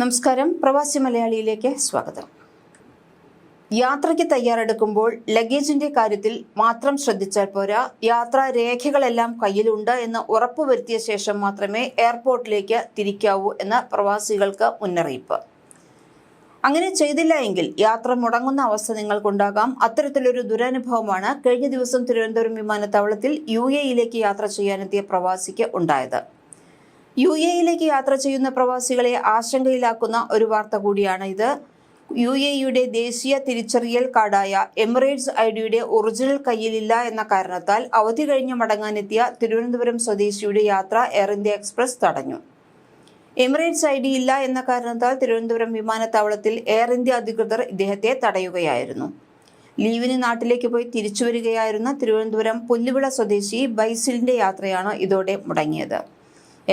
നമസ്കാരം. പ്രവാസി മലയാളിയിലേക്ക് സ്വാഗതം. യാത്രയ്ക്ക് തയ്യാറെടുക്കുമ്പോൾ ലഗേജിന്റെ കാര്യത്തിൽ മാത്രം ശ്രദ്ധിച്ചാൽ പോരാ. യാത്രാ രേഖകളെല്ലാം കയ്യിലുണ്ട് എന്ന് ഉറപ്പുവരുത്തിയ ശേഷം മാത്രമേ എയർപോർട്ടിലേക്ക് തിരിക്കാവൂ എന്ന പ്രവാസികൾക്ക് മുന്നറിയിപ്പ്. അങ്ങനെ ചെയ്തില്ല എങ്കിൽ യാത്ര മുടങ്ങുന്ന അവസ്ഥ നിങ്ങൾക്കുണ്ടാകാം. അത്തരത്തിലൊരു ദുരനുഭവമാണ് കഴിഞ്ഞ ദിവസം തിരുവനന്തപുരം വിമാനത്താവളത്തിൽ യു എയിലേക്ക് യാത്ര ചെയ്യാനെത്തിയ പ്രവാസിക്ക് ഉണ്ടായത്. യു എയിലേക്ക് യാത്ര ചെയ്യുന്ന പ്രവാസികളെ ആശങ്കയിലാക്കുന്ന ഒരു വാർത്ത കൂടിയാണ് ഇത്. യു എയുടെ ദേശീയ തിരിച്ചറിയൽ കാർഡായ എമിറേറ്റ്സ് ഐ ഡിയുടെ ഒറിജിനൽ കയ്യിലില്ല എന്ന കാരണത്താൽ അവധി കഴിഞ്ഞ് മടങ്ങാനെത്തിയ തിരുവനന്തപുരം സ്വദേശിയുടെ യാത്ര എയർ ഇന്ത്യ എക്സ്പ്രസ് തടഞ്ഞു. എമിറേറ്റ്സ് ഐ ഡി ഇല്ല എന്ന കാരണത്താൽ തിരുവനന്തപുരം വിമാനത്താവളത്തിൽ എയർ ഇന്ത്യ അധികൃതർ ഇദ്ദേഹത്തെ തടയുകയായിരുന്നു. ലീവിന് നാട്ടിലേക്ക് പോയി തിരിച്ചു വരികയായിരുന്ന തിരുവനന്തപുരം പുല്ലുവിള സ്വദേശി ബൈസിലിന്റെ യാത്രയാണ് ഇതോടെ മുടങ്ങിയത്.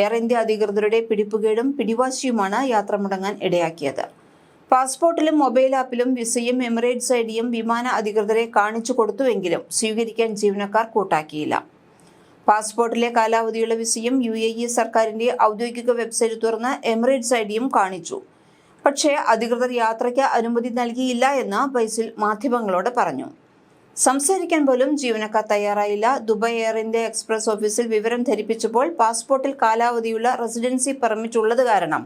എയർ ഇന്ത്യ അധികൃതരുടെ പിടിപ്പുകേടും പിടിവാശിയുമാണ് യാത്ര മുടങ്ങാൻ ഇടയാക്കിയത്. പാസ്പോർട്ടിലും മൊബൈൽ ആപ്പിലും വിസയും എമിറേറ്റ്സ് ഐ ഡിയും വിമാന അധികൃതരെ കാണിച്ചു കൊടുത്തുവെങ്കിലും സ്വീകരിക്കാൻ ജീവനക്കാർ കൂട്ടാക്കിയില്ല. പാസ്പോർട്ടിലെ കാലാവധിയുള്ള വിസയും യു എ ഇ സർക്കാരിന്റെ ഔദ്യോഗിക വെബ്സൈറ്റ് തുറന്ന് എമിറേറ്റ്സ് ഐ ഡിയും കാണിച്ചു. പക്ഷേ അധികൃതർ യാത്രയ്ക്ക് അനുമതി നൽകിയില്ല എന്ന് ബൈസിൽ മാധ്യമങ്ങളോട് പറഞ്ഞു. സംസാരിക്കാൻ പോലും ജീവനക്കാർ തയ്യാറായില്ല. ദുബായ് എയറിന്റെ എക്സ്പ്രസ് ഓഫീസിൽ വിവരം ധരിപ്പിച്ചപ്പോൾ പാസ്പോർട്ടിൽ കാലാവധിയുള്ള റെസിഡൻസി പെർമിറ്റ് ഉള്ളത് കാരണം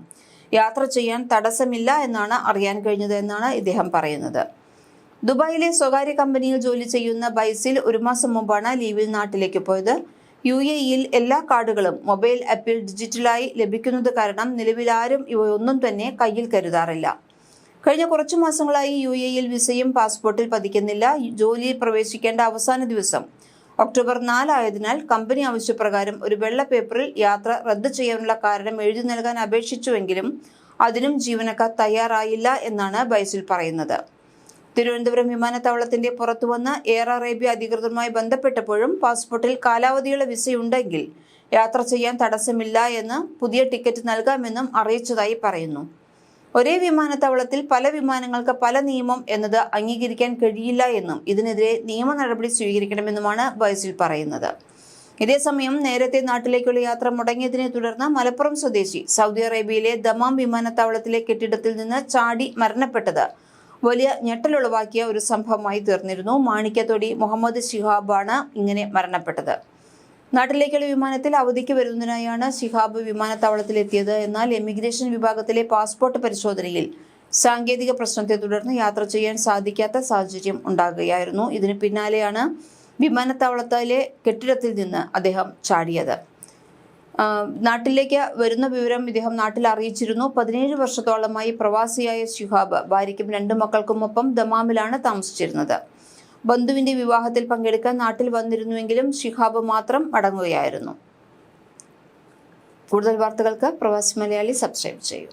യാത്ര ചെയ്യാൻ തടസ്സമില്ല എന്നാണ് അറിയാൻ കഴിഞ്ഞത് എന്നാണ് ഇദ്ദേഹം പറയുന്നത്. ദുബായിലെ സ്വകാര്യ കമ്പനിയിൽ ജോലി ചെയ്യുന്ന ബൈസിൽ ഒരു മാസം മുമ്പാണ് ലീവിൽ നാട്ടിലേക്ക് പോയത്. യു എ ഇയിൽ എല്ലാ കാർഡുകളും മൊബൈൽ ആപ്പിൽ ഡിജിറ്റലായി ലഭിക്കുന്നത് കാരണം നിലവിൽ ആരും ഇവയൊന്നും തന്നെ കയ്യിൽ കരുതാറില്ല. കഴിഞ്ഞ കുറച്ചു മാസങ്ങളായി യു എയിൽ വിസയും പാസ്പോർട്ടിൽ പതിക്കുന്നില്ല. ജോലിയിൽ പ്രവേശിക്കേണ്ട അവസാന ദിവസം ഒക്ടോബർ നാലായതിനാൽ കമ്പനി ആവശ്യപ്രകാരം ഒരു വെള്ള പേപ്പറിൽ യാത്ര റദ്ദ് ചെയ്യാനുള്ള കാരണം എഴുതി നൽകാൻ അപേക്ഷിച്ചുവെങ്കിലും അതിനും ജീവനക്കാർ തയ്യാറായില്ല എന്നാണ് ബൈസിൽ പറയുന്നത്. തിരുവനന്തപുരം വിമാനത്താവളത്തിന്റെ പുറത്തു പുറത്തുവന്ന് എയർ അറേബ്യ അധികൃതരുമായി ബന്ധപ്പെട്ടപ്പോഴും പാസ്പോർട്ടിൽ കാലാവധിയുള്ള വിസയുണ്ടെങ്കിൽ യാത്ര ചെയ്യാൻ തടസ്സമില്ല എന്ന് പുതിയ ടിക്കറ്റ് നൽകാമെന്നും അറിയിച്ചതായി പറയുന്നു. ഒരേ വിമാനത്താവളത്തിൽ പല വിമാനങ്ങൾക്ക് പല നിയമം എന്നത് അംഗീകരിക്കാൻ കഴിയില്ല എന്നും ഇതിനെതിരെ നിയമ നടപടി സ്വീകരിക്കണമെന്നുമാണ് ബൈസിൽ പറയുന്നത്. ഇതേസമയം നേരത്തെ നാട്ടിലേക്കുള്ള യാത്ര മുടങ്ങിയതിനെ തുടർന്ന് മലപ്പുറം സ്വദേശി സൗദി അറേബ്യയിലെ ദമാം വിമാനത്താവളത്തിലെ കെട്ടിടത്തിൽ നിന്ന് ചാടി മരണപ്പെട്ടത് വലിയ ഞെട്ടലുളവാക്കിയ ഒരു സംഭവമായി തീർന്നിരുന്നു. മാണിക്കത്തൊടി മുഹമ്മദ് ശിഹാബാണ് ഇങ്ങനെ മരണപ്പെട്ടത്. നാട്ടിലേക്കുള്ള വിമാനത്തിൽ അവധിക്ക് വരുന്നതിനായാണ് ശിഹാബ് വിമാനത്താവളത്തിലെത്തിയത്. എന്നാൽ എമിഗ്രേഷൻ വിഭാഗത്തിലെ പാസ്പോർട്ട് പരിശോധനയിൽ സാങ്കേതിക പ്രശ്നത്തെ തുടർന്ന് യാത്ര ചെയ്യാൻ സാധിക്കാത്ത സാഹചര്യം ഉണ്ടാകുകയായിരുന്നു. ഇതിന് പിന്നാലെയാണ് വിമാനത്താവളത്തിലെ കെട്ടിടത്തിൽ നിന്ന് അദ്ദേഹം ചാടിയത്. നാട്ടിലേക്ക് വരുന്ന വിവരം ഇദ്ദേഹം നാട്ടിൽ അറിയിച്ചിരുന്നു. പതിനേഴ് വർഷത്തോളമായി പ്രവാസിയായ ശിഹാബ് ഭാര്യയ്ക്കും രണ്ടു മക്കൾക്കുമൊപ്പം ദമാമിലാണ് താമസിച്ചിരുന്നത്. ബന്ധുവിന്റെ വിവാഹത്തിൽ പങ്കെടുക്കാൻ നാട്ടിൽ വന്നിരുന്നുവെങ്കിലും ഷിഹാബ് മാത്രം മടങ്ങുകയായിരുന്നു കൂടുതൽ വാർത്തകൾക്ക് പ്രവാസി മലയാളി സബ്സ്ക്രൈബ് ചെയ്യൂ.